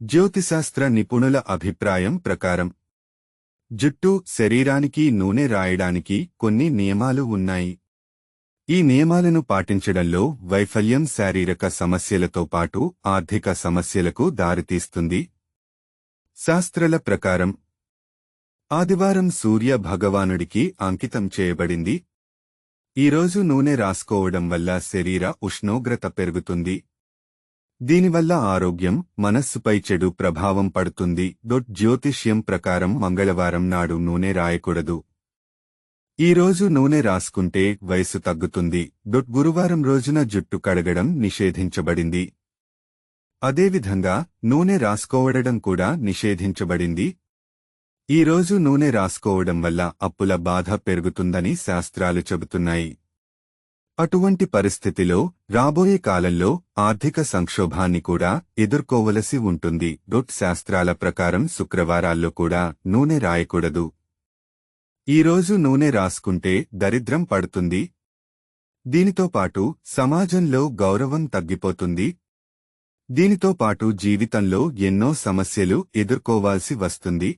జ్యోతిశాస్త్ర నిపుణుల అభిప్రాయం ప్రకారం జుట్టు శరీరానికి నూనె రాయడానికి కొన్ని నియమాలు ఉన్నాయి. ఈ నియమాలను పాటించడంలో వైఫల్యం శారీరక సమస్యలతో పాటు ఆర్థిక సమస్యలకు దారితీస్తుంది. శాస్త్రల ప్రకారం ఆదివారం సూర్య భగవానుడికి అంకితం చేయబడింది. ఈరోజు నూనె రాసుకోవడం వల్ల శరీర ఉష్ణోగ్రత పెరుగుతుంది. దీనివల్ల ఆరోగ్యం మనస్సుపై చెడు ప్రభావం పడుతుంది. డొట్ జ్యోతిష్యం ప్రకారం మంగళవారం నాడు నూనె రాయకూడదు. ఈ రోజు నూనె రాసుకుంటే వయసు తగ్గుతుంది. డొట్ గురువారం రోజున జుట్టు కడగడం నిషేధించబడింది. అదేవిధంగా నూనె రాసుకోవడం కూడా నిషేధించబడింది. ఈ రోజు నూనె రాసుకోవడం వల్ల అప్పుల బాధ పెరుగుతుందని శాస్త్రాలు చెబుతున్నాయి. అటువంటి పరిస్థితిలో రాబోయే కాలంలో ఆర్థిక సంక్షోభాన్ని కూడా ఎదుర్కోవలసి ఉంటుంది. డొట్ శాస్త్రాల ప్రకారం శుక్రవారాల్లో కూడా నూనె రాయకూడదు. ఈ రోజు నూనె రాసుకుంటే దరిద్రం పడుతుంది. దీనితో పాటు సమాజంలో గౌరవం తగ్గిపోతుంది. దీనితో పాటు జీవితంలో ఎన్నో సమస్యలు ఎదుర్కోవాల్సి వస్తుంది.